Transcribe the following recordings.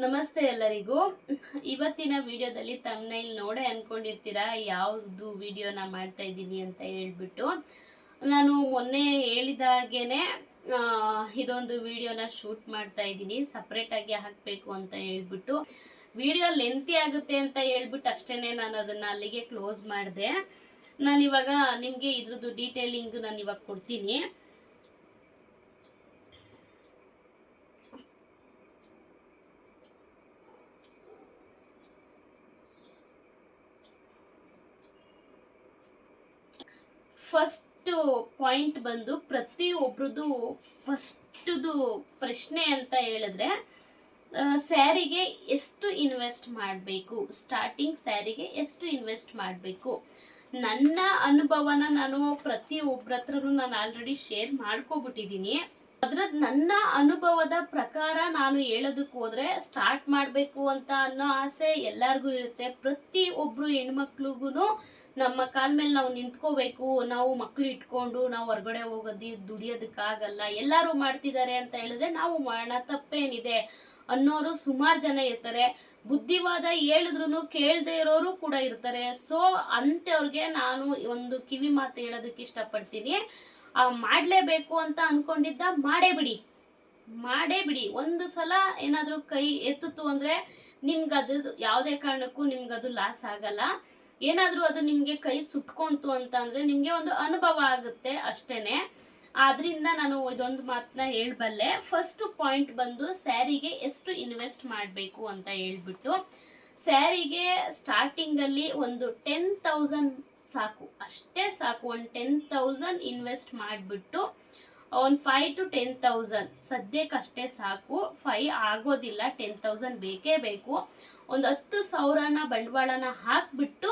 ನಮಸ್ತೆ ಎಲ್ಲರಿಗೂ. ಇವತ್ತಿನ ವಿಡಿಯೋದಲ್ಲಿ ತಮ್ಮನೇಲಿ ನೋಡೇ ಅನ್ಕೊಂಡಿರ್ತೀರಾ? ಯಾವುದು ವಿಡಿಯೋನ ಮಾಡ್ತಾ ಇದ್ದೀನಿ ಅಂತ ಹೇಳ್ಬಿಟ್ಟು. ನಾನು ಮೊನ್ನೆ ಹೇಳಿದಾಗೇನೆ ಇದೊಂದು ವಿಡಿಯೋನ ಶೂಟ್ ಮಾಡ್ತಾ ಇದ್ದೀನಿ. ಸಪ್ರೇಟಾಗಿ ಹಾಕಬೇಕು ಅಂತ ಹೇಳ್ಬಿಟ್ಟು. ವಿಡಿಯೋ ಲೆಂತಿ ಆಗುತ್ತೆ ಅಂತ ಹೇಳ್ಬಿಟ್ಟು ಅಷ್ಟೇನೆ ನಾನು ಅದನ್ನು ಅಲ್ಲಿಗೆ ಕ್ಲೋಸ್ ಮಾಡಿದೆ. ನಾನಿವಾಗ ನಿಮಗೆ ಇದ್ರದ್ದು ಡೀಟೇಲಿಂಗ್ ನಾನು ಇವಾಗ ಕೊಡ್ತೀನಿ. ಫಸ್ಟು ಪಾಯಿಂಟ್ ಬಂದು ಪ್ರತಿಯೊಬ್ರದ್ದು ಫಸ್ಟದು ಪ್ರಶ್ನೆ ಅಂತ ಹೇಳಿದ್ರೆ ಸ್ಯಾರಿಗೆ ಎಷ್ಟು ಇನ್ವೆಸ್ಟ್ ಮಾಡಬೇಕು? ಸ್ಟಾರ್ಟಿಂಗ್ ಸ್ಯಾರಿಗೆ ಎಷ್ಟು ಇನ್ವೆಸ್ಟ್ ಮಾಡಬೇಕು? ನನ್ನ ಅನುಭವನ ನಾನು ಪ್ರತಿಯೊಬ್ಬರ ಹತ್ರನೂ ನಾನು ಆಲ್ರೆಡಿ ಶೇರ್ ಮಾಡ್ಕೊಬಿಟ್ಟಿದ್ದೀನಿ. ಅದ್ರ ನನ್ನ ಅನುಭವದ ಪ್ರಕಾರ ನಾನು ಹೇಳೋದಕ್ಕೆ ಹೋದ್ರೆ ಸ್ಟಾರ್ಟ್ ಮಾಡಬೇಕು ಅಂತ ಅನ್ನೋ ಆಸೆ ಎಲ್ಲರಿಗೂ ಇರುತ್ತೆ. ಪ್ರತಿ ಒಬ್ರು ಹೆಣ್ಮಕ್ಳಿಗೂ ನಮ್ಮ ಕಾಲ ಮೇಲೆ ನಾವು ನಿಂತ್ಕೋಬೇಕು, ನಾವು ಮಕ್ಳು ಇಟ್ಕೊಂಡು ನಾವು ಹೊರಗಡೆ ಹೋಗೋದಿ ದುಡಿಯೋದಕ್ಕಾಗಲ್ಲ ಎಲ್ಲರೂ ಮಾಡ್ತಿದ್ದಾರೆ ಅಂತ ಹೇಳಿದ್ರೆ ನಾವು ಮಾಡೋಣ, ತಪ್ಪೇನಿದೆ ಅನ್ನೋರು ಸುಮಾರು ಜನ ಇರ್ತಾರೆ. ಬುದ್ಧಿವಾದ ಹೇಳಿದ್ರು ಕೇಳದೆ ಇರೋರು ಕೂಡ ಇರ್ತಾರೆ. ಸೊ ಅಂತವ್ರಿಗೆ ನಾನು ಒಂದು ಕಿವಿ ಮಾತು ಹೇಳೋದಕ್ಕೆ ಇಷ್ಟಪಡ್ತೀನಿ. ಮಾಡಲೇಬೇಕು ಅಂತ ಅನ್ಕೊಂಡಿದ್ದ, ಮಾಡೇ ಬಿಡಿ. ಮಾಡೇ ಬಿಡಿ. ಒಂದು ಸಲ ಏನಾದರೂ ಕೈ ಎತ್ತಿತು ಅಂದರೆ ನಿಮ್ಗೆ ಅದು ಯಾವುದೇ ಕಾರಣಕ್ಕೂ ನಿಮ್ಗೆ ಅದು ಲಾಸ್ ಆಗಲ್ಲ. ಏನಾದರೂ ಅದು ನಿಮಗೆ ಕೈ ಸುಟ್ಕೊಂತು ಅಂತ ಅಂದರೆ ನಿಮಗೆ ಒಂದು ಅನುಭವ ಆಗುತ್ತೆ ಅಷ್ಟೇನೆ. ಆದ್ರಿಂದ ನಾನು ಇದೊಂದು ಮಾತನ್ನ ಹೇಳಬಲ್ಲೆ. ಫಸ್ಟ್ ಪಾಯಿಂಟ್ ಬಂದು ಸ್ಯಾರಿಗೆ ಎಷ್ಟು ಇನ್ವೆಸ್ಟ್ ಮಾಡಬೇಕು ಅಂತ ಹೇಳ್ಬಿಟ್ಟು, ಸ್ಯಾರಿಗೆ ಸ್ಟಾರ್ಟಿಂಗಲ್ಲಿ ಒಂದು ಟೆನ್ ತೌಸಂಡ್ ಸಾಕು. ಅಷ್ಟೇ ಸಾಕು. ಒಂದು ಟೆನ್ ತೌಸಂಡ್ ಇನ್ವೆಸ್ಟ್ ಮಾಡಿಬಿಟ್ಟು, ಒಂದು ಫೈವ್ ಟು ಟೆನ್ ತೌಸಂಡ್ ಸದ್ಯಕ್ಕೆ ಅಷ್ಟೇ ಸಾಕು. ಫೈ ಆಗೋದಿಲ್ಲ. ಟೆನ್ ತೌಸಂಡ್ ಬೇಕೇ ಬೇಕು. ಒಂದು ಹತ್ತು ಸಾವಿರನ ಬಂಡವಾಳನ ಹಾಕಿಬಿಟ್ಟು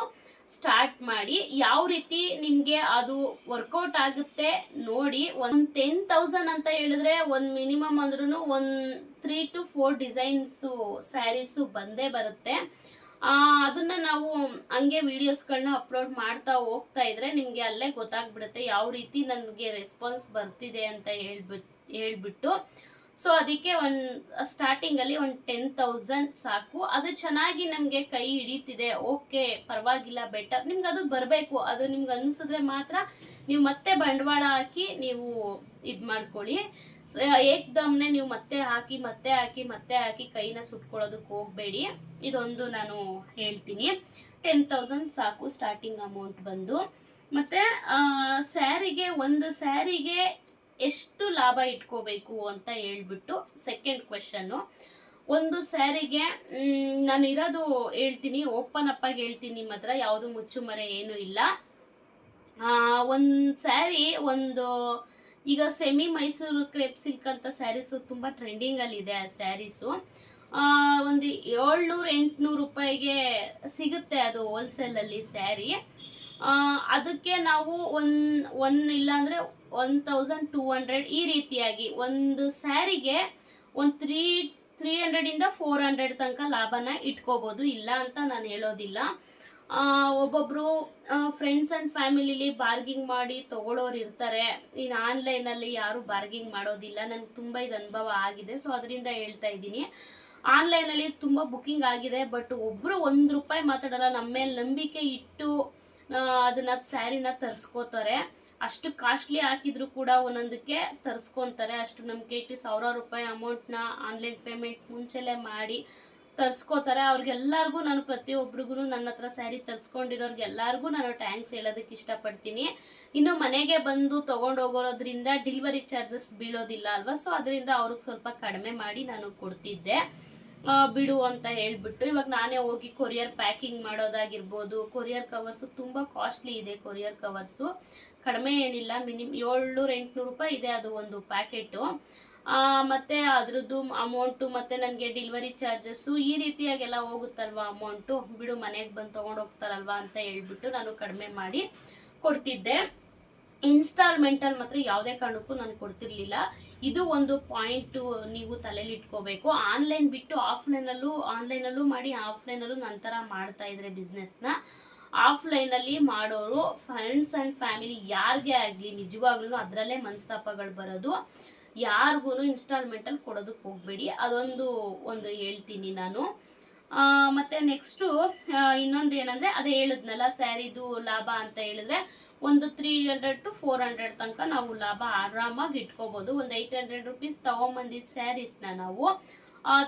ಸ್ಟಾರ್ಟ್ ಮಾಡಿ, ಯಾವ ರೀತಿ ನಿಮಗೆ ಅದು ವರ್ಕೌಟ್ ಆಗುತ್ತೆ ನೋಡಿ, ಒಂದು ಟೆನ್ ತೌಸಂಡ್ ಅಂತ ಹೇಳಿದ್ರೆ ಒಂದು ಮಿನಿಮಮ್ ಅಂದ್ರೂ ಒಂದು three to four designs sarees ಬಂದೇ ಬರುತ್ತೆ. ಅದನ್ನ ನಾವು ಹಂಗೆ ವಿಡಿಯೋಸ್ಗಳನ್ನ ಅಪ್ಲೋಡ್ ಮಾಡ್ತಾ ಹೋಗ್ತಾ ಇದ್ರೆ ನಿಮಗೆ ಅಲ್ಲೇ ಗೊತ್ತಾಗ್ಬಿಡುತ್ತೆ ಯಾವ ರೀತಿ ನನಗೆ ರೆಸ್ಪಾನ್ಸ್ ಬರ್ತಿದೆ ಅಂತ ಹೇಳ್ಬಿಟ್, ಹೇಳ್ಬಿಟ್ಟು. ಸೊ ಅದಕ್ಕೆ ಒಂದು ಸ್ಟಾರ್ಟಿಂಗಲ್ಲಿ ಒಂದು ಟೆನ್ ತೌಸಂಡ್ ಸಾಕು. ಅದು ಚೆನ್ನಾಗಿ ನಮಗೆ ಕೈ ಹಿಡಿತಿದೆ. ಓಕೆ ಪರವಾಗಿಲ್ಲ ಬೆಟರ್ ನಿಮ್ಗೆ ಅದು ಬರಬೇಕು. ಅದು ನಿಮ್ಗೆ ಅನಿಸಿದ್ರೆ ಮಾತ್ರ ನೀವು ಮತ್ತೆ ಬಂಡವಾಳ ಹಾಕಿ ನೀವು ಇದು ಮಾಡ್ಕೊಳ್ಳಿ. ಏಕ್ದಮ್ನೆ ನೀವು ಮತ್ತೆ ಹಾಕಿ ಮತ್ತೆ ಹಾಕಿ ಮತ್ತೆ ಹಾಕಿ ಕೈನ ಸುಟ್ಕೊಳ್ಳೋದಕ್ಕೆ ಹೋಗಬೇಡಿ. ಇದೊಂದು ನಾನು ಹೇಳ್ತೀನಿ. ಟೆನ್ ತೌಸಂಡ್ ಸಾಕು ಸ್ಟಾರ್ಟಿಂಗ್ ಅಮೌಂಟ್ ಬಂದು. ಮತ್ತು ಸ್ಯಾರಿಗೆ, ಒಂದು ಸ್ಯಾರಿಗೆ ಎಷ್ಟು ಲಾಭ ಇಟ್ಕೋಬೇಕು ಅಂತ ಹೇಳ್ಬಿಟ್ಟು ಸೆಕೆಂಡ್ ಕ್ವೆಶನ್ನು ಒಂದು ಸ್ಯಾರಿಗೆ ನಾನು ಇರೋದು ಹೇಳ್ತೀನಿ ಓಪನ್ ಅಪ್ ಹೇಳ್ತೀನಿ ನಿಮ್ಮ ಹತ್ರ, ಯಾವುದು ಮುಚ್ಚುಮರೆ ಏನೂ ಇಲ್ಲ. ಒಂದು ಸ್ಯಾರಿ, ಒಂದು, ಈಗ ಸೆಮಿ ಮೈಸೂರು ಕ್ರೇಪ್ ಸಿಲ್ಕ್ ಅಂತ ಸ್ಯಾರೀಸು ತುಂಬ ಟ್ರೆಂಡಿಂಗಲ್ಲಿದೆ ಆ ಸ್ಯಾರೀಸು. ಒಂದು ಏಳ್ನೂರು, ಎಂಟುನೂರು ರೂಪಾಯಿಗೆ ಸಿಗುತ್ತೆ ಅದು ಹೋಲ್ಸೇಲಲ್ಲಿ ಸ್ಯಾರಿ. ಅದಕ್ಕೆ ನಾವು ಒನ್ ಒನ್ ಇಲ್ಲಾಂದರೆ ಒನ್ ತೌಸಂಡ್ ಟೂ ಹಂಡ್ರೆಡ್ ಈ ರೀತಿಯಾಗಿ ಒಂದು ಸ್ಯಾರಿಗೆ ಒಂದು ತ್ರೀ ತ್ರೀ ಹಂಡ್ರೆಡಿಂದ ಫೋರ್ ಹಂಡ್ರೆಡ್ ತನಕ ಲಾಭನ ಇಟ್ಕೋಬೋದು ಇಲ್ಲ ಅಂತ ನಾನು ಹೇಳೋದಿಲ್ಲ. ಆ, ಒಬ್ಬೊಬ್ರು ಫ್ರೆಂಡ್ಸ್ ಆ್ಯಂಡ್ ಫ್ಯಾಮಿಲಿಲಿ ಬಾರ್ಗಿಂಗ್ ಮಾಡಿ ತಗೊಳ್ಳೋರು ಇರ್ತಾರೆ. ಇನ್ನು ಆನ್ಲೈನಲ್ಲಿ ಯಾರು ಬಾರ್ಗಿಂಗ್ ಮಾಡೋದಿಲ್ಲ. ನನಗೆ ತುಂಬ ಇದು ಅನುಭವ ಆಗಿದೆ ಸೊ ಅದರಿಂದ ಹೇಳ್ತಾ ಇದ್ದೀನಿ. ಆನ್ಲೈನಲ್ಲಿ ತುಂಬ ಬುಕ್ಕಿಂಗ್ ಆಗಿದೆ ಬಟ್ ಒಬ್ಬರು ಒಂದು ರೂಪಾಯಿ ಮಾತಾಡಲ್ಲ ನಮ್ಮ ಮೇಲೆ ನಂಬಿಕೆ ಇಟ್ಟು ಅದನ್ನ ಸ್ಯಾರಿನ ತರಿಸ್ಕೋತಾರೆ. ಅಷ್ಟು ಕಾಸ್ಟ್ಲಿ ಹಾಕಿದ್ರು ಕೂಡ ಒಂದೊಂದಕ್ಕೆ ತರಿಸ್ಕೊತಾರೆ. ಅಷ್ಟು ನಂಬಿಕೆ ಇಟ್ಟು ಸಾವಿರಾರು ರೂಪಾಯಿ ಅಮೌಂಟ್ನ ಆನ್ಲೈನ್ ಪೇಮೆಂಟ್ ಮುಂಚೆಲೇ ಮಾಡಿ ತರಿಸ್ಕೋತಾರೆ. ಅವ್ರಿಗೆಲ್ಲರಿಗೂ ನಾನು ಪ್ರತಿಯೊಬ್ರಿಗೂ ನನ್ನ ಹತ್ರ ಸ್ಯಾರಿ ತರಿಸ್ಕೊಂಡಿರೋರ್ಗೆ ಎಲ್ಲರಿಗೂ ನಾನು ಟ್ಯಾಂಕ್ಸ್ ಹೇಳೋದಕ್ಕೆ ಇಷ್ಟಪಡ್ತೀನಿ. ಇನ್ನು ಮನೆಗೆ ಬಂದು ತೊಗೊಂಡು ಹೋಗೋದ್ರಿಂದ ಡೆಲಿವರಿ ಚಾರ್ಜಸ್ ಬೀಳೋದಿಲ್ಲ ಅಲ್ವಾ? ಸೊ ಅದರಿಂದ ಅವ್ರಿಗೆ ಸ್ವಲ್ಪ ಕಡಿಮೆ ಮಾಡಿ ನಾನು ಕೊಡ್ತಿದ್ದೆ. ಬಿಡು ಅಂತ ಹೇಳ್ಬಿಟ್ಟು ಇವಾಗ ನಾನೇ ಹೋಗಿ ಕೊರಿಯರ್ ಪ್ಯಾಕಿಂಗ್ ಮಾಡೋದಾಗಿರ್ಬೋದು, ಕೊರಿಯರ್ ಕವರ್ಸು ತುಂಬ ಕಾಸ್ಟ್ಲಿ ಇದೆ ಕೊರಿಯರ್ ಕವರ್ಸು. ಕಡಿಮೆ ಏನಿಲ್ಲ, ಮಿನಿಮ್ ಏಳ್ನೂರು, ಎಂಟುನೂರು ರೂಪಾಯಿ ಇದೆ ಅದು ಒಂದು ಪ್ಯಾಕೆಟು ಮತ್ತು ಅದ್ರದ್ದು ಅಮೌಂಟು ಮತ್ತು ನನಗೆ ಡೆಲಿವರಿ ಚಾರ್ಜಸ್ಸು ಈ ರೀತಿಯಾಗೆಲ್ಲ ಹೋಗುತ್ತಲ್ವ ಅಮೌಂಟು ಬಿಡು, ಮನೆಗೆ ಬಂದು ತೊಗೊಂಡು ಹೋಗ್ತಾರಲ್ವ ಅಂತ ಹೇಳ್ಬಿಟ್ಟು ನಾನು ಕಡಿಮೆ ಮಾಡಿ ಕೊಡ್ತಿದ್ದೆ. ಇನ್ಸ್ಟಾಲ್ಮೆಂಟಲ್ಲಿ ಮಾತ್ರ ಯಾವುದೇ ಕಾರಣಕ್ಕೂ ನಾನು ಕೊಡ್ತಿರ್ಲಿಲ್ಲ. ಇದು ಒಂದು ಪಾಯಿಂಟ್ ನೀವು ತಲೆಯಲ್ಲಿ ಇಟ್ಕೋಬೇಕು. ಆನ್ಲೈನ್ ಬಿಟ್ಟು ಆಫ್ಲೈನಲ್ಲೂ ಆನ್ಲೈನಲ್ಲೂ ಮಾಡಿ ಆಫ್ಲೈನಲ್ಲೂ ನಂತರ ಮಾಡ್ತಾ ಇದ್ರೆ ಬಿಸ್ನೆಸ್ನ ಆಫ್ಲೈನಲ್ಲಿ ಮಾಡೋರು ಫ್ರೆಂಡ್ಸ್ ಆ್ಯಂಡ್ ಫ್ಯಾಮಿಲಿ ಯಾರಿಗೆ ಆಗಲಿ, ನಿಜವಾಗ್ಲೂ ಅದರಲ್ಲೇ ಮನಸ್ತಾಪಗಳು ಬರೋದು. ಯಾರಿಗೂ ಇನ್ಸ್ಟಾಲ್ಮೆಂಟಲ್ಲಿ ಕೊಡೋದಕ್ಕೆ ಹೋಗಬೇಡಿ. ಅದೊಂದು ಒಂದು ಹೇಳ್ತೀನಿ ನಾನು. ಮತ್ತೆ ನೆಕ್ಸ್ಟು ಇನ್ನೊಂದು ಏನಂದರೆ ಅದೇ ಹೇಳಿದ್ನಲ್ಲ ಸ್ಯಾರಿದು ಲಾಭ ಅಂತ ಹೇಳಿದ್ರೆ ಒಂದು three hundred to four hundred ತನಕ ನಾವು ಲಾಭ ಆರಾಮಾಗಿ ಇಟ್ಕೋಬೋದು. ಒಂದು ಏಯ್ಟ್ ಹಂಡ್ರೆಡ್ ರುಪೀಸ್ ತೊಗೊಂಬಂದಿದ್ದ ಸ್ಯಾರೀಸ್ನ ನಾವು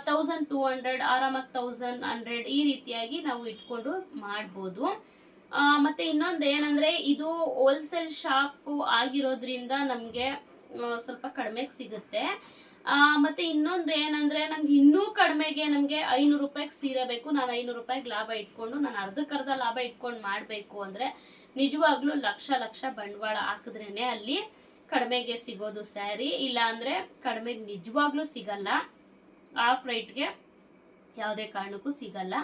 ತೌಸಂಡ್ ಟೂ ಹಂಡ್ರೆಡ್ ಆರಾಮಾಗಿ ತೌಸಂಡ್ ಹಂಡ್ರೆಡ್ ಈ ರೀತಿಯಾಗಿ ನಾವು ಇಟ್ಕೊಂಡು ಮಾಡ್ಬೋದು. ಮತ್ತೆ ಇನ್ನೊಂದು ಏನಂದರೆ, ಇದು ಹೋಲ್ಸೇಲ್ ಶಾಪು ಆಗಿರೋದ್ರಿಂದ ನಮಗೆ ಸ್ವಲ್ಪ ಕಡಿಮೆಗೆ ಸಿಗುತ್ತೆ. ಮತ್ತೆ ಇನ್ನೊಂದು ಏನಂದ್ರೆ ನಮ್ಗೆ ಇನ್ನೂ ಕಡಿಮೆಗೆ ನಮಗೆ ಐನೂರು ರೂಪಾಯಿಗೆ ಸೀರೆ ಬೇಕು. ನಾನು ಐನೂರು ರೂಪಾಯಿಗೆ ಲಾಭ ಇಟ್ಕೊಂಡು ನಾನು ಅರ್ಧಕ್ಕರ್ಧ ಲಾಭ ಇಟ್ಕೊಂಡು ಮಾಡಬೇಕು ಅಂದರೆ ನಿಜವಾಗ್ಲೂ ಲಕ್ಷ ಲಕ್ಷ ಬಂಡವಾಳ ಹಾಕಿದ್ರೇನೆ ಅಲ್ಲಿ ಕಡಿಮೆಗೆ ಸಿಗೋದು ಸ್ಯಾರಿ. ಇಲ್ಲ ಅಂದ್ರೆ ಕಡಿಮೆಗೆ ನಿಜವಾಗ್ಲೂ ಸಿಗಲ್ಲ. ಆಫ್ ರೈಟ್ಗೆ ಯಾವುದೇ ಕಾರಣಕ್ಕೂ ಸಿಗಲ್ಲ.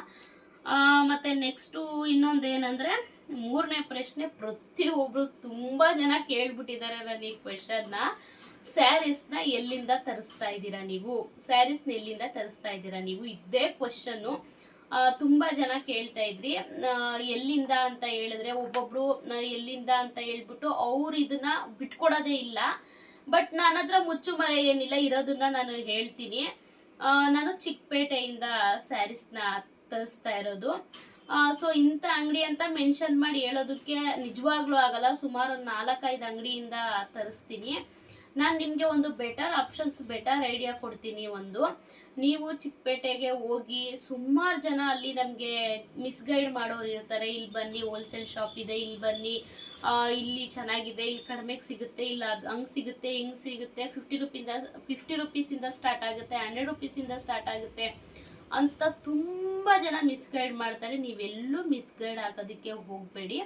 ಆ, ಮತ್ತೆ ನೆಕ್ಸ್ಟು ಇನ್ನೊಂದು ಏನಂದರೆ ಮೂರನೇ ಪ್ರಶ್ನೆ ಪ್ರತಿಯೊಬ್ಬರು ತುಂಬ ಜನ ಕೇಳ್ಬಿಟ್ಟಿದ್ದಾರೆ ನಾನು ಈ ಕ್ವೆಶನ್ನ ಸ್ಯಾರೀಸ್ನ ಎಲ್ಲಿಂದ ತರಿಸ್ತಾ ಇದ್ದೀರಾ ನೀವು? ಸ್ಯಾರೀಸ್ನ ಎಲ್ಲಿಂದ ತರಿಸ್ತಾ ಇದ್ದೀರಾ ನೀವು? ಇದೇ ಕ್ವಶನ್ನು ತುಂಬ ಜನ ಕೇಳ್ತಾ ಇದ್ರಿ. ಎಲ್ಲಿಂದ ಅಂತ ಹೇಳಿದ್ರೆ ಒಬ್ಬೊಬ್ರು ಎಲ್ಲಿಂದ ಅಂತ ಹೇಳ್ಬಿಟ್ಟು ಅವ್ರು ಇದನ್ನ ಬಿಟ್ಕೊಡೋದೇ ಇಲ್ಲ. ಬಟ್ ನನ್ನ ಹತ್ರ ಮುಚ್ಚುಮರೆ ಏನಿಲ್ಲ, ಇರೋದನ್ನ ನಾನು ಹೇಳ್ತೀನಿ. ನಾನು ಚಿಕ್ಕಪೇಟೆಯಿಂದ ಸ್ಯಾರೀಸ್ನ ತರಿಸ್ತಾ ಇರೋದು. ಸೊ ಇಂಥ ಅಂಗಡಿ ಅಂತ ಮೆನ್ಷನ್ ಮಾಡಿ ಹೇಳೋದಕ್ಕೆ ನಿಜವಾಗ್ಲೂ ಆಗಲ್ಲ. ಸುಮಾರು ಒಂದು ನಾಲ್ಕೈದು ಅಂಗಡಿಯಿಂದ ತರಿಸ್ತೀನಿ. ನಾನು ನಿಮಗೆ ಒಂದು ಬೆಟರ್ ಆಪ್ಷನ್ಸ್ ಬೆಟರ್ ಐಡಿಯಾ ಕೊಡ್ತೀನಿ ಒಂದು. ನೀವು ಚಿಕ್ಕಪೇಟೆಗೆ ಹೋಗಿ ಸುಮಾರು ಜನ ಅಲ್ಲಿ ನಮಗೆ ಮಿಸ್ಗೈಡ್ ಮಾಡೋರು ಇರ್ತಾರೆ. ಇಲ್ಲಿ ಬನ್ನಿ ಹೋಲ್ಸೇಲ್ ಶಾಪ್ ಇದೆ ಇಲ್ಲಿ ಬನ್ನಿ. ಇಲ್ಲಿ ಚೆನ್ನಾಗಿದೆ ಇಲ್ಲಿ ಕಡಿಮೆಗೆ ಸಿಗುತ್ತೆ ಇಲ್ಲ ಅದು ಹಂಗೆ ಸಿಗುತ್ತೆ, ಹಿಂಗೆ ಸಿಗುತ್ತೆ. ಫಿಫ್ಟಿ ರುಪಿಂದ ಫಿಫ್ಟಿ ರುಪೀಸಿಂದ ಸ್ಟಾರ್ಟ್ ಆಗುತ್ತೆ ಹಂಡ್ರೆಡ್ ರುಪೀಸಿಂದ ಸ್ಟಾರ್ಟ್ ಆಗುತ್ತೆ ಅಂತ ತುಂಬ ಜನ ಮಿಸ್ಗೈಡ್ ಮಾಡ್ತಾರೆ. ನೀವೆಲ್ಲೂ ಮಿಸ್ಗೈಡ್ ಆಗೋದಕ್ಕೆ ಹೋಗಬೇಡಿ.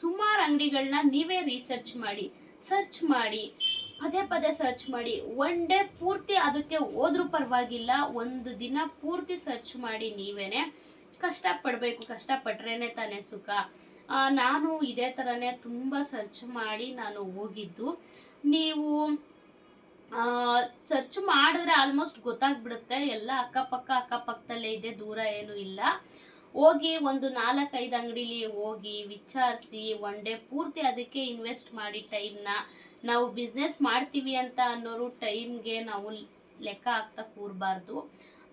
ಸುಮಾರು ಅಂಗಡಿಗಳನ್ನ ನೀವೇ ರಿಸರ್ಚ್ ಮಾಡಿ ಸರ್ಚ್ ಮಾಡಿ. ಪದೇ ಪದೇ ಸರ್ಚ್ ಮಾಡಿ. ಒನ್ ಡೇ ಪೂರ್ತಿ ಅದಕ್ಕೆ ಹೋದ್ರೂ ಪರವಾಗಿಲ್ಲ. ಒಂದು ದಿನ ಪೂರ್ತಿ ಸರ್ಚ್ ಮಾಡಿ ನೀವೇನೆ. ಕಷ್ಟಪಡಬೇಕು, ಕಷ್ಟಪಟ್ರೇನೆ ತಾನೇ ಸುಖ. ನಾನು ಇದೇ ಥರನೇ ತುಂಬ ಸರ್ಚ್ ಮಾಡಿ ನಾನು ಹೋಗಿದ್ದು. ನೀವು ಸರ್ಚ್ ಮಾಡಿದ್ರೆ ಆಲ್ಮೋಸ್ಟ್ ಗೊತ್ತಾಗ್ಬಿಡುತ್ತೆ. ಎಲ್ಲ ಅಕ್ಕಪಕ್ಕ, ಅಕ್ಕಪಕ್ಕದಲ್ಲೇ ಇದೆ, ದೂರ ಏನು ಇಲ್ಲ. ಹೋಗಿ ಒಂದು ನಾಲ್ಕೈದು ಅಂಗಡಿಲಿ ಹೋಗಿ ವಿಚಾರಿಸಿ ಒನ್ ಡೇ ಪೂರ್ತಿ ಅದಕ್ಕೆ ಇನ್ವೆಸ್ಟ್ ಮಾಡಿ ಟೈಮ್ನ ನಾವು ಬಿಸ್ನೆಸ್ ಮಾಡ್ತೀವಿ ಅಂತ ಅನ್ನೋರು ಟೈಮ್ಗೆ ನಾವು ಲೆಕ್ಕ ಹಾಕ್ತಾ ಕೂರಬಾರ್ದು.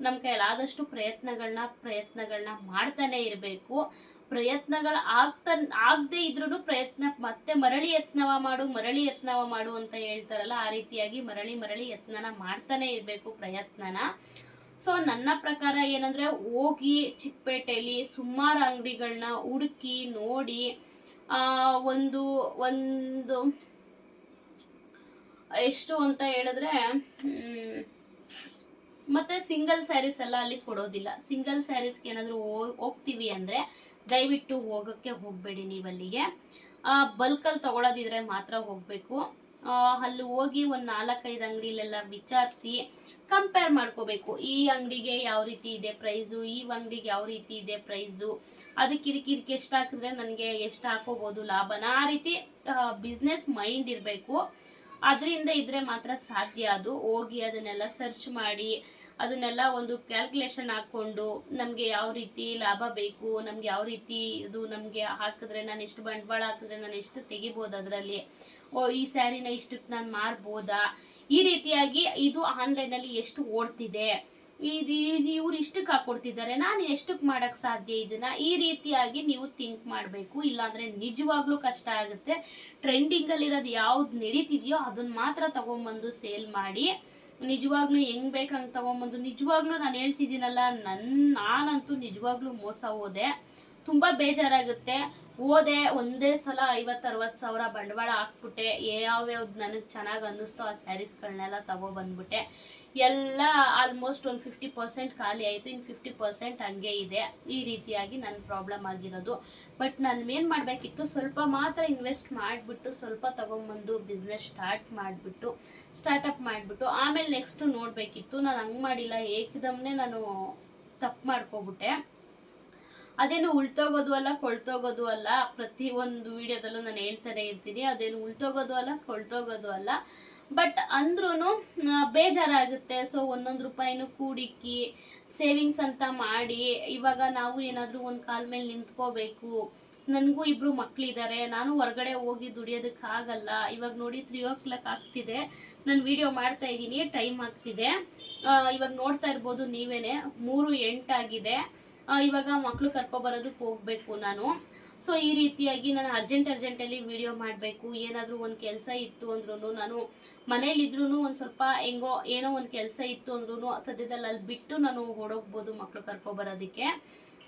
ನಮ್ಮ ಕೈಲಾದಷ್ಟು ಪ್ರಯತ್ನಗಳನ್ನ ಪ್ರಯತ್ನಗಳನ್ನ ಮಾಡ್ತಾನೆ ಇರಬೇಕು. ಪ್ರಯತ್ನಗಳು ಆಗ್ತಾ ಆಗದೆ ಇದ್ರೂ ಪ್ರಯತ್ನ ಮತ್ತೆ ಮರಳಿ ಯತ್ನವ ಮಾಡು, ಮರಳಿ ಯತ್ನವ ಮಾಡು ಅಂತ ಹೇಳ್ತಾರಲ್ಲ, ಆ ರೀತಿಯಾಗಿ ಮರಳಿ ಮರಳಿ ಯತ್ನನ ಮಾಡ್ತಾನೆ ಇರಬೇಕು ಪ್ರಯತ್ನನ. ಸೊ ನನ್ನ ಪ್ರಕಾರ ಏನಂದ್ರೆ ಹೋಗಿ ಚಿಕ್ಕಪೇಟೆಯಲ್ಲಿ ಸುಮಾರು ಅಂಗಡಿಗಳನ್ನ ಹುಡುಕಿ ನೋಡಿ ಆ, ಒಂದು ಒಂದು ಎಷ್ಟು ಅಂತ ಹೇಳಿದ್ರೆ ಮತ್ತೆ ಸಿಂಗಲ್ ಸ್ಯಾರೀಸ್ ಎಲ್ಲ ಅಲ್ಲಿ ಕೊಡೋದಿಲ್ಲ. ಸಿಂಗಲ್ ಸ್ಯಾರೀಸ್ಗೆ ಏನಾದರೂ ಹೋಗ್ತೀವಿ ಅಂದರೆ ದಯವಿಟ್ಟು ಹೋಗೋಕ್ಕೆ ಹೋಗಬೇಡಿ ನೀವು ಅಲ್ಲಿಗೆ ಬಲ್ಕಲ್ಲಿ ತಗೊಳ್ಳೋದಿದ್ರೆ ಮಾತ್ರ ಹೋಗಬೇಕು. ಅಲ್ಲಿ ಹೋಗಿ ಒಂದು ನಾಲ್ಕೈದು ಅಂಗಡಿಲೆಲ್ಲ ವಿಚಾರಿಸಿ ಕಂಪೇರ್ ಮಾಡ್ಕೋಬೇಕು. ಈ ಅಂಗಡಿಗೆ ಯಾವ ರೀತಿ ಇದೆ ಪ್ರೈಸು ಈ ಅಂಗಡಿಗೆ ಯಾವ ರೀತಿ ಇದೆ ಪ್ರೈಸು ಅದಕ್ಕೆ ಇದಕ್ಕೆ ಇದಕ್ಕೆ ಎಷ್ಟು ಹಾಕಿದ್ರೆ ನನಗೆ ಎಷ್ಟು ಹಾಕೋಬೋದು ಲಾಭನ? ಆ ರೀತಿ ಬಿಸ್ನೆಸ್ ಮೈಂಡ್ ಇರಬೇಕು. ಅದರಿಂದ ಇದ್ರೆ ಮಾತ್ರ ಸಾಧ್ಯ ಅದು. ಹೋಗಿ ಅದನ್ನೆಲ್ಲ ಸರ್ಚ್ ಮಾಡಿ, ಅದನ್ನೆಲ್ಲ ಒಂದು ಕ್ಯಾಲ್ಕುಲೇಷನ್ ಹಾಕ್ಕೊಂಡು ನಮಗೆ ಯಾವ ರೀತಿ ಲಾಭ ಬೇಕು, ನಮ್ಗೆ ಯಾವ ರೀತಿ ಇದು ನಮಗೆ ಹಾಕಿದ್ರೆ, ನಾನು ಎಷ್ಟು ಬಂಡವಾಳ ಹಾಕಿದ್ರೆ ನಾನು ಎಷ್ಟು ತೆಗಿಬೋದು ಅದರಲ್ಲಿ. ಈ ಸ್ಯಾರಿನ ಇಷ್ಟಕ್ಕೆ ನಾನು ಮಾರ್ಬೋದಾ? ಈ ರೀತಿಯಾಗಿ ಇದು ಆನ್ಲೈನಲ್ಲಿ ಎಷ್ಟು ಓಡ್ತಿದೆ? ಇದು ಇವ್ರು ಇಷ್ಟಕ್ಕೆ ಹಾಕೊಡ್ತಿದ್ದಾರೆ. ನಾನು ಎಷ್ಟಕ್ಕೆ ಮಾಡೋಕ್ಕೆ ಸಾಧ್ಯ ಇದನ್ನ? ಈ ರೀತಿಯಾಗಿ ನೀವು ಥಿಂಕ್ ಮಾಡಬೇಕು. ಇಲ್ಲಾಂದ್ರೆ ನಿಜವಾಗ್ಲೂ ಕಷ್ಟ ಆಗುತ್ತೆ. ಟ್ರೆಂಡಿಂಗಲ್ಲಿರೋದು ಯಾವ್ದು ನಡೀತಿದೆಯೋ ಅದನ್ನ ಮಾತ್ರ ತೊಗೊಂಬಂದು ಸೇಲ್ ಮಾಡಿ. ನಿಜವಾಗ್ಲೂ ಹೆಂಗ್ ಬೇಕು ಹಂಗೆ ತಗೊಂಬಂದು. ನಿಜವಾಗ್ಲೂ ನಾನು ಹೇಳ್ತಿದ್ದೀನಲ್ಲ ನನ್ನ ನಾನಂತೂ ನಿಜವಾಗ್ಲೂ ಮೋಸ ಹೋದೆ. ತುಂಬ ಬೇಜಾರಾಗುತ್ತೆ. ಹೋದೆ ಒಂದೇ ಸಲ ಐವತ್ತು, ಅರವತ್ತು ಸಾವಿರ ಬಂಡವಾಳ ಹಾಕ್ಬಿಟ್ಟೆ. ಯಾವ್ಯಾವ್ದು ನನಗೆ ಚೆನ್ನಾಗಿ ಅನ್ನಿಸ್ತೋ ಆ ಸ್ಯಾರೀಸ್ಗಳನ್ನೆಲ್ಲ ತಗೊಬಂದ್ಬಿಟ್ಟೆ ಎಲ್ಲ ಆಲ್ಮೋಸ್ಟ್ ಒಂದು ಫಿಫ್ಟಿ ಪರ್ಸೆಂಟ್ ಖಾಲಿ ಆಯಿತು. ಇನ್ನು ಫಿಫ್ಟಿ ಪರ್ಸೆಂಟ್ ಹಂಗೆ ಇದೆ. ಈ ರೀತಿಯಾಗಿ ನನ್ನ ಪ್ರಾಬ್ಲಮ್ ಆಗಿರೋದು. ಬಟ್ ನಾನು ಏನು ಮಾಡಬೇಕಿತ್ತು? ಸ್ವಲ್ಪ ಮಾತ್ರ ಇನ್ವೆಸ್ಟ್ ಮಾಡಿಬಿಟ್ಟು, ಸ್ವಲ್ಪ ತೊಗೊಂಬಂದು ಬಿಸ್ನೆಸ್ ಸ್ಟಾರ್ಟ್ ಮಾಡಿಬಿಟ್ಟು ಸ್ಟಾರ್ಟಪ್ ಮಾಡಿಬಿಟ್ಟು, ಆಮೇಲೆ ನೆಕ್ಸ್ಟು ನೋಡಬೇಕಿತ್ತು. ನಾನು ಹಂಗೆ ಮಾಡಿಲ್ಲ. ಏಕದಮ್ನೆ ನಾನು ತಪ್ಪು ಮಾಡ್ಕೊಬಿಟ್ಟೆ. ಅದೇನು ಉಳ್ತೋಗೋದು ಅಲ್ಲ, ಕೊಳ್ತೋಗೋದು ಅಲ್ಲ. ಪ್ರತಿ ಒಂದು ವಿಡಿಯೋದಲ್ಲೂ ನಾನು ಹೇಳ್ತಾನೆ ಇರ್ತೀನಿ, ಅದೇನು ಉಳ್ತೋಗೋದು ಅಲ್ಲ, ಕೊಳ್ತೋಗೋದು ಅಲ್ಲ. ಬಟ್ ಅಂದ್ರೂ ಬೇಜಾರಾಗುತ್ತೆ. ಸೊ ಒಂದೊಂದು ರೂಪಾಯಿನೂ ಕೂಡಿಕ್ಕಿ ಸೇವಿಂಗ್ಸ್ ಅಂತ ಮಾಡಿ, ಇವಾಗ ನಾವು ಏನಾದರೂ ಒಂದು ಕಾಲ ಮೇಲೆ ನಿಂತ್ಕೋಬೇಕು. ನನಗೂ ಇಬ್ಬರು ಮಕ್ಕಳಿದ್ದಾರೆ ನಾನು ಹೊರಗಡೆ ಹೋಗಿ ದುಡಿಯೋದಕ್ಕಾಗಲ್ಲ. ಇವಾಗ ನೋಡಿ ತ್ರೀ ಓ ಕ್ಲಾಕ್ ಆಗ್ತಿದೆ. ನಾನು ವಿಡಿಯೋ ಮಾಡ್ತಾ ಇದ್ದೀನಿ, ಟೈಮ್ ಆಗ್ತಿದೆ. ಇವಾಗ ನೋಡ್ತಾ ಇರ್ಬೋದು ನೀವೇನೆ. ಮೂರು ಎಂಟಾಗಿದೆ ಇವಾಗ ಮಕ್ಕಳು ಕರ್ಕೊಬರೋದಕ್ಕೆ ಹೋಗ್ಬೇಕು ನಾನು. ಸೊ ಈ ರೀತಿಯಾಗಿ ನಾನು ಅರ್ಜೆಂಟ್ ಅರ್ಜೆಂಟಲ್ಲಿ ವಿಡಿಯೋ ಮಾಡಬೇಕು. ಏನಾದರೂ ಒಂದು ಕೆಲಸ ಇತ್ತು ಅಂದ್ರೂ ನಾನು ಮನೇಲಿದ್ರೂ ಒಂದು ಸ್ವಲ್ಪ ಹೆಂಗೋ ಏನೋ ಒಂದು ಕೆಲಸ ಇತ್ತು ಅಂದ್ರೂ ಸದ್ಯದಲ್ಲಿ ಅಲ್ಲಿ ಬಿಟ್ಟು ನಾನು ಓಡೋಗ್ಬೋದು ಮಕ್ಕಳು ಕರ್ಕೊಬರೋದಕ್ಕೆ.